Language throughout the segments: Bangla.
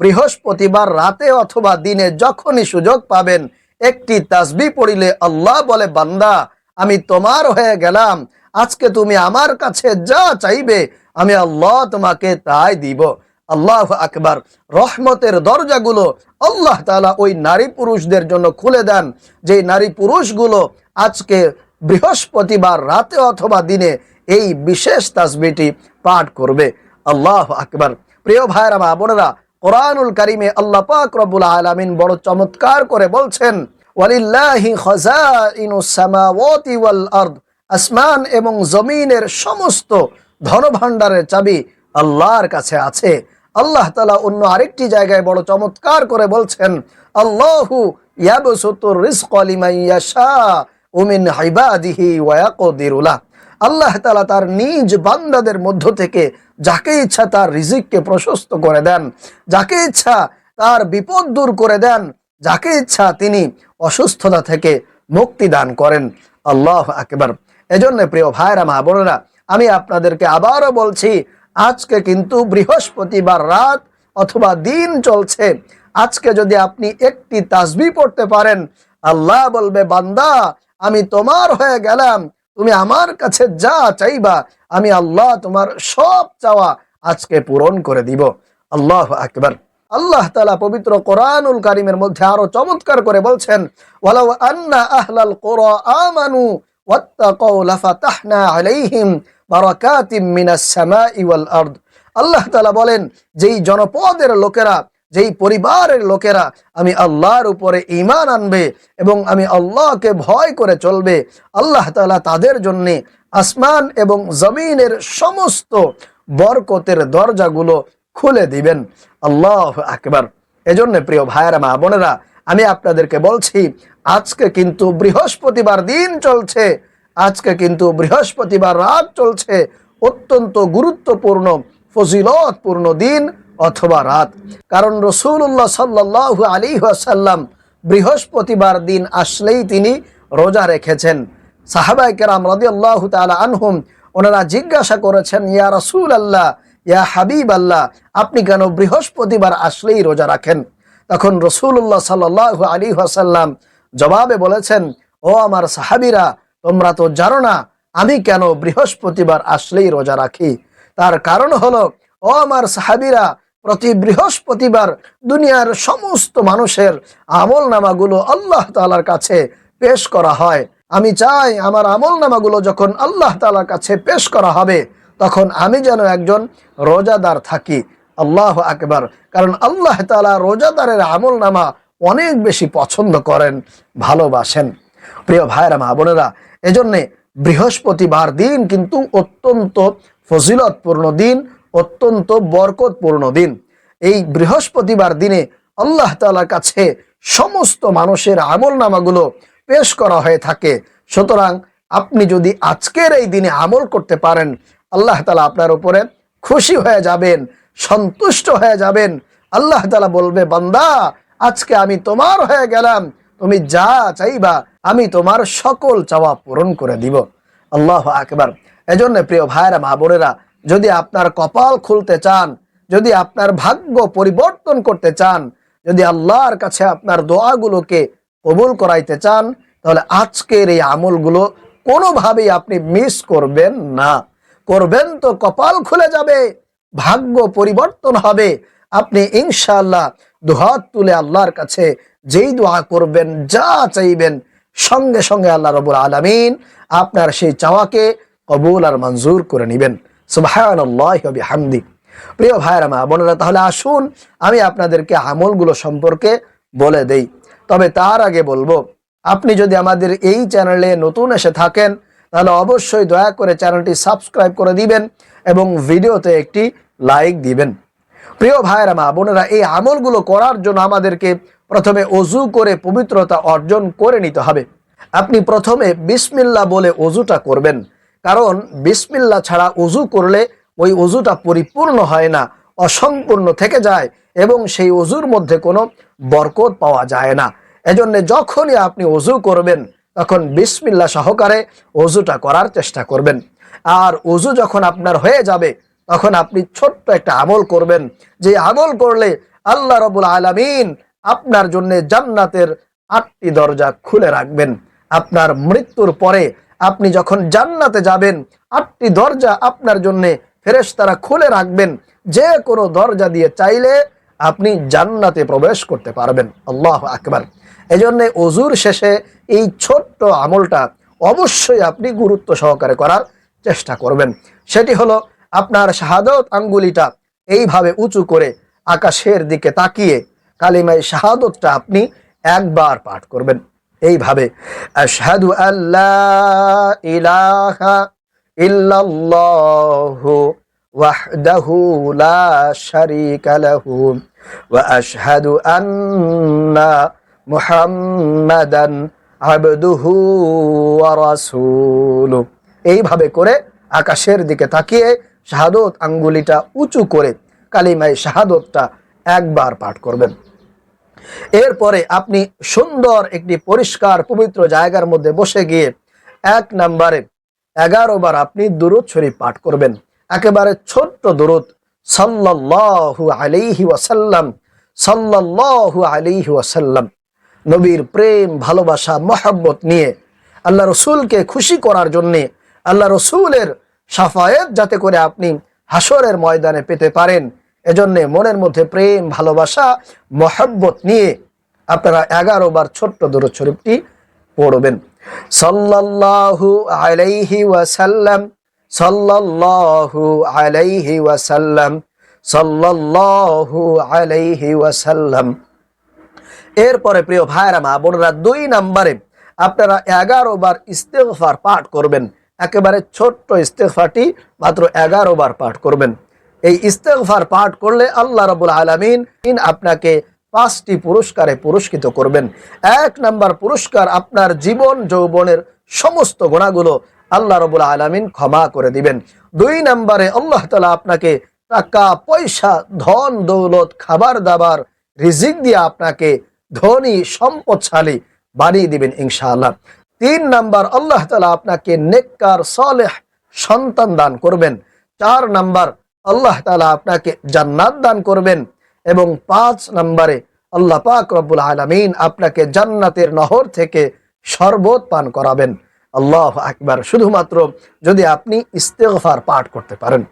বৃহস্পতিবার রাতে অথবা দিনে যখনই সুযোগ পাবেন, একটি তাসবি পড়িলে আল্লাহ বলে, বান্দা, আমি তোমার হয়ে গেলাম। আজকে তুমি আমার কাছে যা চাইবে, আমি আল্লাহ তোমাকে তাই দিব। আল্লাহ আকবার। রহমতের দরজাগুলো আল্লাহ তালা ওই নারী পুরুষদের জন্য খুলে দেন। যে নারী পুরুষগুলো আজকে বৃহস্পতিবার রাতে অথবা দিনে এই বিশেষ তাসবিটি পাঠ করবে। আল্লাহ আকবার। প্রিয় ভাইরা মা বোনেরা কোরআনুল কারিমে আল্লাহ পাক রব্বুল আলামিন বড় চমৎকার করে বলছেন, ওয়ালিল্লাহি খাযাইনুস সামাওয়াতি ওয়াল আরদ আসমান এবং জমিনের সমস্ত ধনভাণ্ডারের চাবি আল্লাহর কাছে আছে। আল্লাহ তালা অন্য আরেকটি জায়গায় বড় চমৎকার করে বলছেন, আল্লাহু ইয়াবসুতুর রিজকা লিমান ইয়াশা মিন ইবাদিহি ওয়া ইয়াকদিরু লাহ আল্লাহ তালা তার নিজ বান্দাদের মধ্য থেকে যাকে ইচ্ছা তার রিজিককে প্রশস্ত করে দেন, যাকে ইচ্ছা তার বিপদ দূর করে দেন, যাকে ইচ্ছা তিনি অসুস্থতা থেকে মুক্তি দান করেন। আল্লাহ আকবার। এজন্য প্রিয় ভাইরা, মা বোনেরা, আমি আপনাদেরকে আবারও বলছি, আজকে কিন্তু বৃহস্পতিবার রাত অথবা দিন চলছে। আজকে যদি আপনি একটি তাসবি পড়তে পারেন, আল্লাহ বলবে, বান্দা, আমি তোমার হয়ে গেলাম তুমি আমার কাছে যা চাইবা, আমি আল্লাহ তোমার সব চাওয়া আজকে পূরণ করে দিব। আল্লাহ আকবার। আল্লাহ তালা পবিত্র কোরআনুল কারিমের মধ্যে আরও চমৎকার করে বলছেন আন্না আহলাল আমানু আলাইহিম আল্লাহ বলেন, যেই জনপদের লোকেরা যেই পরিবারের লোকেরা আমি আল্লাহর উপরে ঈমান আনবে এবং আমি আল্লাহকে ভয় করে চলবে, আল্লাহ তালা তাদের জন্য আসমান এবং জমিনের সমস্ত বরকতের দরজাগুলো খুলে দিবেন। আল্লাহ আকবার। এজন্য প্রিয় ভাইয়েরা, মা বোনেরা, আমি আপনাদেরকে বলছি, আজকে কিন্তু বৃহস্পতিবার দিন চলছে, আজকে কিন্তু বৃহস্পতিবার রাত চলছে, অত্যন্ত গুরুত্বপূর্ণ, ফজিলতপূর্ণ দিন। অথবা রাত। কারণ রসুল্লাহ সাল্লাহ আলী আসাল্লাম বৃহস্পতিবার দিন আসলেই তিনি রোজা রেখেছেন। সাহাবাই কেরাম রদি আল্লাহ তালা আনহুম ওনারা জিজ্ঞাসা করেছেন, ইয়া রসুল আল্লাহ ইয়া হাবিব আল্লাহ আপনি কেন বৃহস্পতিবার আসলেই রোজা রাখেন? তখন রসুল্লাহ সাল্লাহ আলী আসাল্লাম জবাবে বলেছেন, ও আমার সাহাবিরা, তোমরা তো জানো না, আমি কেন বৃহস্পতিবার আসলেই রোজা রাখি? তার কারণ হলো, ও আমার সাহাবিরা প্রতি বৃহস্পতিবার দুনিয়ার সমস্ত মানুষের আমল নামাগুলো আল্লাহ তালার কাছে পেশ করা হয়। আমি চাই আমার আমল নামাগুলো যখন আল্লাহ তালার কাছে পেশ করা হবে, তখন আমি যেন একজন রোজাদার থাকি। আল্লাহ আকবার। কারণ আল্লাহ তালা রোজাদারের আমল নামা অনেক বেশি পছন্দ করেন, ভালোবাসেন। প্রিয় ভাইরা মা বোনেরা, এজন্যে বৃহস্পতিবার দিন কিন্তু অত্যন্ত ফজিলতপূর্ণ দিন। অত্যন্ত বরকতপূর্ণ দিন। এই বৃহস্পতিবার দিনে আল্লাহ তালার কাছে সমস্ত মানুষের আমল নামাগুলো পেশ করা হয়ে থাকে। সুতরাং আপনি যদি আজকের এই দিনে আমল করতে পারেন, আল্লাহ তালা আপনার উপরে খুশি হয়ে যাবেন, সন্তুষ্ট হয়ে যাবেন। আল্লাহ তালা বলবে, বান্দা, আজকে আমি তোমার হয়ে গেলাম। তুমি যা চাইবা, আমি তোমার সকল চাওয়া পূরণ করে দিব। আল্লাহ আকবার। এজন্য প্রিয় ভাইরা মা বোনেরা যদি আপনার কপাল খুলতে চান, যদি আপনার ভাগ্য পরিবর্তন করতে চান, যদি আল্লাহর কাছে আপনার দোয়াগুলোকে কবুল করাইতে চান, তাহলে আজকের এই আমলগুলো কোনোভাবেই আপনি মিস করবেন না। করবেন তো, কপাল খুলে যাবে, ভাগ্য পরিবর্তন হবে। আপনি ইনশাআল্লাহ দুহাত তুলে আল্লাহর কাছে যেই দোয়া করবেন, যা চাইবেন, সঙ্গে সঙ্গে আল্লাহ রবুল আলমিন আপনার সেই চাওয়াকে কবুল আর মঞ্জুর করে নেবেন। হামদি প্রিয় ভাইরা মা বোনেরা, তাহলে আসুন আমি আপনাদেরকে আমলগুলো সম্পর্কে বলে দেই। তবে তার আগে বলব, আপনি যদি আমাদের এই চ্যানেলে নতুন এসে থাকেন, তাহলে অবশ্যই দয়া করে চ্যানেলটি সাবস্ক্রাইব করে দিবেন এবং ভিডিওতে একটি লাইক দিবেন। প্রিয় ভাইরা মা বোনেরা, এই আমলগুলো করার জন্য আমাদেরকে প্রথমে অজু করে পবিত্রতা অর্জন করে নিতে হবে। আপনি প্রথমে বিসমিল্লা বলে অজুটা করবেন। কারণ বিসমিল্লা ছাড়া অজু করলে ওই অজুটা পরিপূর্ণ হয় না, অসম্পূর্ণ থেকে যায় এবং সেই অজুর মধ্যে কোনো বরকত পাওয়া যায় না। এজন্য যখনই আপনি অজু করবেন, তখন বিসমিল্লা সহকারে অজুটা করার চেষ্টা করবেন। আর অজু যখন আপনার হয়ে যাবে, তখন আপনি ছোট্ট একটা আমল করবেন, যে আমল করলে আল্লাহ রবুল আলমিন আপনার জন্য জান্নাতের আটটি দরজা খুলে রাখবেন। আপনার মৃত্যুর পরে আপনি যখন জান্নাতে যাবেন, আটটি দরজা আপনার জন্যে জন্য ফেরেশতারা খুলে রাখবেন। যে কোনো দরজা দিয়ে চাইলে আপনি জান্নাতে প্রবেশ করতে পারবেন। আল্লাহ আকবার। এই জন্যে অজুর শেষে এই ছোট্ট আমলটা অবশ্যই আপনি গুরুত্ব সহকারে করার চেষ্টা করবেন। সেটি হলো আপনার শাহাদত আঙ্গুলিটা এইভাবে উঁচু করে আকাশের দিকে তাকিয়ে কালিমাই শাহাদতটা আপনি একবার পাঠ করবেন। এইভাবে, আশহাদু আল্লাহ ইলাহা ইল্লাল্লাহু ওয়াহদাহু লা শারীকা লাহু ওয়া আশহাদু আন্না মুহাম্মাদান আবদুহু ওয়া রাসূলুহু এইভাবে করে আকাশের দিকে তাকিয়ে শাহাদত আঙ্গুলিটা উঁচু করে কালিমায় শাহাদতটা একবার পাঠ করবেন। এরপরে আপনি সুন্দর একটি পরিষ্কার পবিত্র জায়গার মধ্যে বসে গিয়ে এক নম্বরে এগারো বার আপনি দুরুদ শরীফ পাঠ করবেন। একেবারে ছোট্ট দুরুদ। সাল্লাল্লাহু আলাইহি ওয়াসাল্লাম, সাল্লাল্লাহু আলাইহি ওয়াসাল্লাম। নবীর প্রেম, ভালোবাসা, মহাব্বত নিয়ে আল্লাহ রসুলকে খুশি করার জন্যে আল্লাহ রসুলের সাফায়েত যাতে করে আপনি হাসরের ময়দানে পেতে পারেন। এজন্যে মনের মধ্যে প্রেম, ভালোবাসা, মহাব্বত নিয়ে আপনারা এগারো বার ছোট্ট দূর শরীফটি পড়বেন। সাল্লাল্লাহু আলাইহি ওয়াসাল্লাম, সাল্লাল্লাহু আলাইহি ওয়াসাল্লাম, সাল্লাল্লাহু আলাইহি ওয়াসাল্লাম। এরপরে প্রিয় ভাইরা মা বোনরা, দুই নম্বরে আপনারা এগারো বার ইস্তেগফার পাঠ করবেন। একেবারে ছোট্ট ইস্তেগফারটি মাত্র এগারো বার পাঠ করবেন। এই ইস্তেগফার পাঠ করলে আল্লাহ রবুল আলমিন আপনাকে পাঁচটি পুরস্কারে পুরস্কৃত করবেন। এক নাম্বার পুরস্কার আপনার জীবন, যৌবনের সমস্ত গোনাগুলো আল্লাহ রবুল আলমিন ক্ষমা করে দিবেন। দুই নম্বরে আল্লাহ তালা আপনাকে টাকা, পয়সা, ধন, দৌলত, খাবার দাবার, রিজিক দিয়ে আপনাকে ধনী, সম্পদশালী বানিয়ে দিবেন ইনশাআল্লাহ। তিন নাম্বার আল্লাহ তালা আপনাকে নেককার, সলেহ সন্তান দান করবেন। চার নাম্বার আল্লাহ তালা আপনাকে জান্নাত দান করবেন এবং পাঁচ নম্বরে আল্লাহ পাক রব্বুল আলমিন আপনাকে জান্নাতের নহর থেকে শরবত পান করাবেন। আল্লাহ আকবার। শুধুমাত্র যদি আপনি ইস্তেগফার পাঠ করতে পারেন।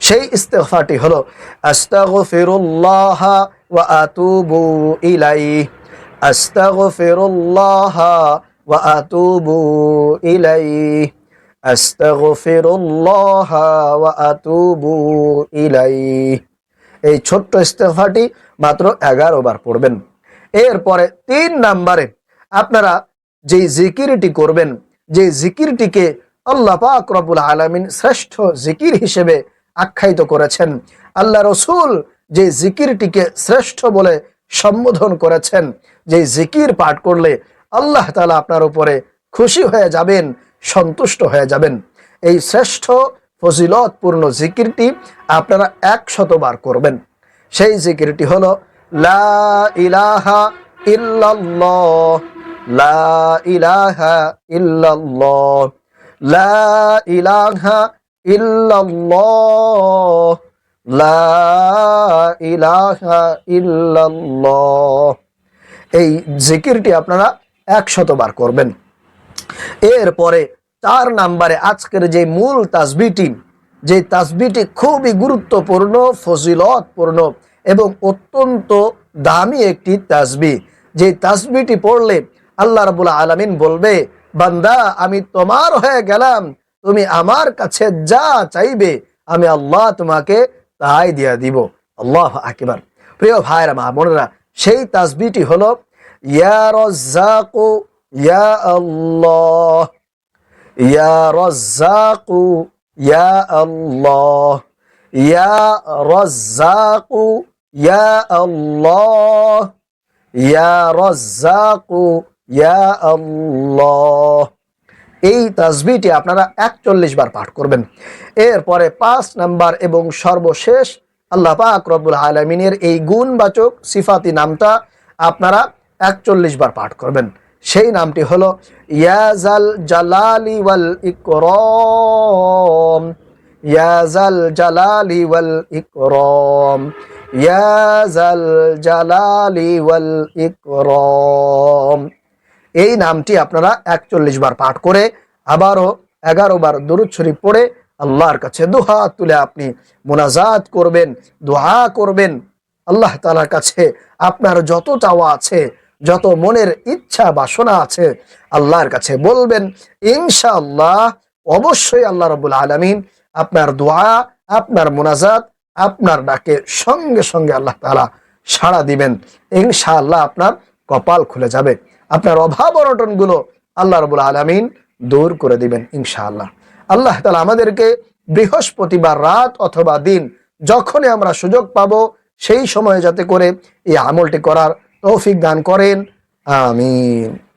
সেই ইস্তেগফারটি হলো, আস্তাগফিরুল্লাহ ওয়া আতুবু আস্তাগফিরুল্লাহ ওয়া আতুবু ইলাইহি। আস্তাগফিরুল্লাহ ওয়া আতুবু এই ছোট্ট ইস্তেগফারটি মাত্র এগারো বার পড়বেন। এরপরে তিন নাম্বারে আপনারা যে জিকিরটি করবেন যে জিকিরটিকে আল্লাহ পাক রব্বুল আলামিন শ্রেষ্ঠ জিকির হিসেবে আখ্যায়িত করেছেন, আল্লাহ রসুল যে জিকিরটিকে শ্রেষ্ঠ বলে সম্বোধন করেছেন যে জিকির পাঠ করলে আল্লাহ তালা আপনার উপরে খুশি হয়ে যাবেন। সন্তুষ্ট হয়ে যাবেন। এই শ্রেষ্ঠ ফজিলতপূর্ণ জিকিরটি আপনারা একশতবার করবেন। সেই জিকিরটি হল, লা ইলাহা লা ইলাহা লা ইলাহা লা ইলাহা এই জিকিরটি আপনারা একশতবার করবেন। এরপরে চার নাম্বারে আজকের যে মূল তাসবিটি যে তাসবিটি খুবই গুরুত্বপূর্ণ, ফজিলতপূর্ণ এবং অত্যন্ত দামি একটি তাসবি। যে তাসবিটি পড়লে আল্লাহ রাবুল আলমিন বলবে, বান্দা, আমি তোমার হয়ে গেলাম। তুমি আমার কাছে যা চাইবে, আমি আল্লাহ তোমাকে তাই দিয়া দিব। আল্লাহ আকিবার। প্রিয় ভাইরা মা বোনেরা, সেই তাসবিটি হলো ইয়া রজ্জাকু ইয়া আল্লাহ ইয়া রজ্জাকু ইয়া আল্লাহ ইয়া রজ্জাকু ইয়া আল্লাহ ইয়া রজ্জাকু ইয়া আল্লাহ এই তাসবিটি আপনারা একচল্লিশ বার পাঠ করবেন। এরপরে পাঁচ নাম্বার এবং সর্বশেষ আল্লাহ পাক রব্বুল আলমিনের এই গুণবাচক সিফাতি নামটা আপনারা একচল্লিশ বার পাঠ করবেন। সেই নামটি হলো ইয়াজাল জালালি ওয়াল ইকরম ইয়াজাল জালালি ওয়াল ইকরম ইয়াজাল জালালি ওয়াল ইকরম। এই নামটি আপনারা একচল্লিশ বার পাঠ করে আবারও এগারো বার দরুদ শরীফ পড়ে আল্লাহর কাছে দুহা তুলে আপনি মোনাজাত করবেন, দোহা করবেন। আল্লাহ তালার কাছে আপনার যত চাওয়া আছে যত মনের ইচ্ছা বাসনা আছে আল্লাহর কাছে বলবেন, ইনশাআল্লাহ অবশ্যই আল্লাহ রবুল আলমিন আপনার দোয়া, আপনার মোনাজাত, আপনার ডাকে সঙ্গে সঙ্গে আল্লাহ তালা সাড়া দিবেন। ইনশাআল্লাহ আপনার কপাল খুলে যাবে। আপনার অভাব অনটনগুলো আল্লাহ রবুল আলমিন দূর করে দিবেন ইনশাআল্লাহ। আল্লাহ তালা আমাদেরকে বৃহস্পতিবার রাত অথবা দিন যখনই আমরা সুযোগ পাব, সেই সময়ে যাতে করে এই আমলটি করার তৌফিক দান করেন। আমিন।